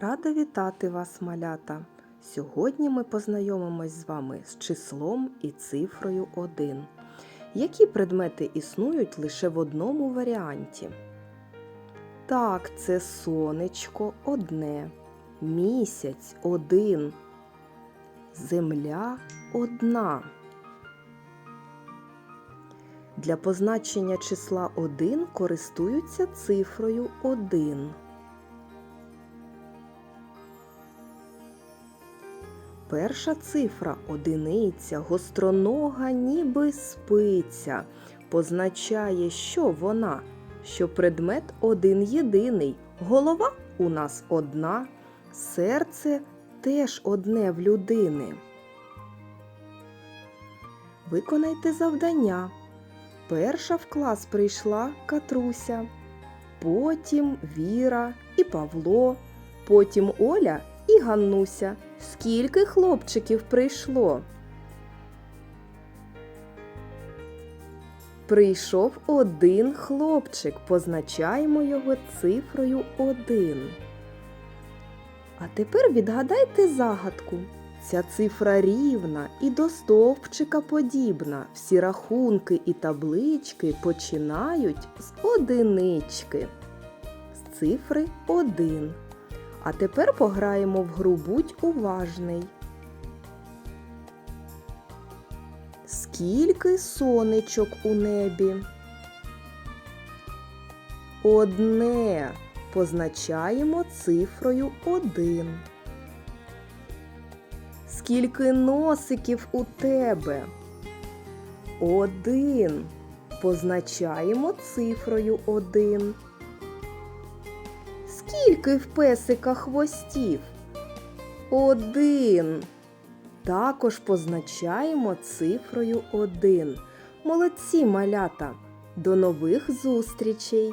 Рада вітати вас, малята! Сьогодні ми познайомимось з вами з числом і цифрою 1. Які предмети існують лише в одному варіанті? Так, це сонечко одне, місяць один, земля одна. Для позначення числа 1 користуються цифрою 1. Перша цифра одиниця, гостронога, ніби спиця, позначає, що вона, що предмет один єдиний, голова у нас одна, серце теж одне в людини. Виконайте завдання. Перша в клас прийшла Катруся, потім Віра і Павло, потім Оля і Ганнуся. Скільки хлопчиків прийшло? Прийшов один хлопчик, позначаємо його цифрою 1. А тепер відгадайте загадку. Ця цифра рівна і до стовпчика подібна. Всі рахунки і таблички починають з одинички. З цифри 1. А тепер пограємо в гру будь уважний. Скільки сонечок у небі? Одне позначаємо цифрою 1. Скільки носиків у тебе? Один. Позначаємо цифрою 1. Скільки в песика хвостів? Один. Також позначаємо цифрою 1. Молодці малята! До нових зустрічей!